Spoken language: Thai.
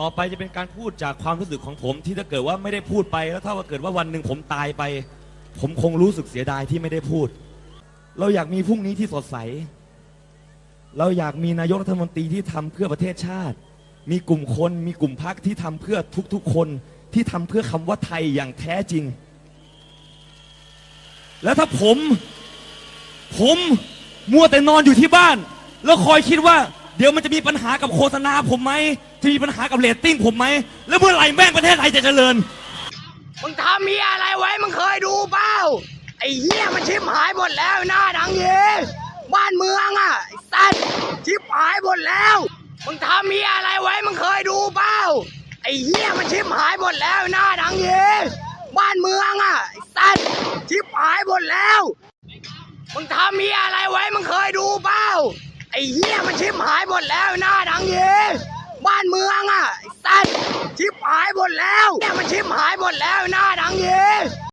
ต่อไปจะเป็นการพูดจากความรู้สึกของผมที่ถ้าเกิดว่าไม่ได้พูดไปแล้วถ้าว่าเกิดว่าวันหนึ่งผมตายไป ผมคงรู้สึกเสียดายที่ไม่ได้พูด เราอยากมีพรุ่งนี้ที่สดใส เราอยากมีนายกรัฐมนตรีที่ทำเพื่อประเทศชาติ มีกลุ่มคนมีกลุ่มพรรคที่ทำเพื่อทุกๆคนที่ทำเพื่อคำว่าไทยอย่างแท้จริง แล้วถ้าผม ผมมัวแต่นอนอยู่ที่บ้าน แล้วคอยคิดว่า เดี๋ยวมันจะมีปัญหากับโฆษณาผมไหมจะมีปัญหากับเรตติ้งผมไหม แล้วเมื่อไหร่แม่งประเทศไทยจะเจริญ มึงทำมีอะไรไว้ มึงเคยดูเปล่า ไอ้เหี้ยมันชิบหายหมดแล้วหน้าดังเยบ้านเมืองอะไอ้สัตว์ชิบหายหมดแล้ว มึงทำมีอะไรไว้ มึงเคยดูเปล่า ไอ้เหี้ยมันชิบหายหมดแล้วหน้าดังเยบ้านเมืองอะไอ้สัตว์ชิบหายหมดแล้ว มึงทำมีอะไรไว้ มึงเคยดูเปล่า ไอ้เหี้ยมันชิบหายหมดแล้วหน้าดังเยบ้านเมืองอะไอ้สัตว์ชิบหายหมดแล้วเนี่ยมันชิบหาย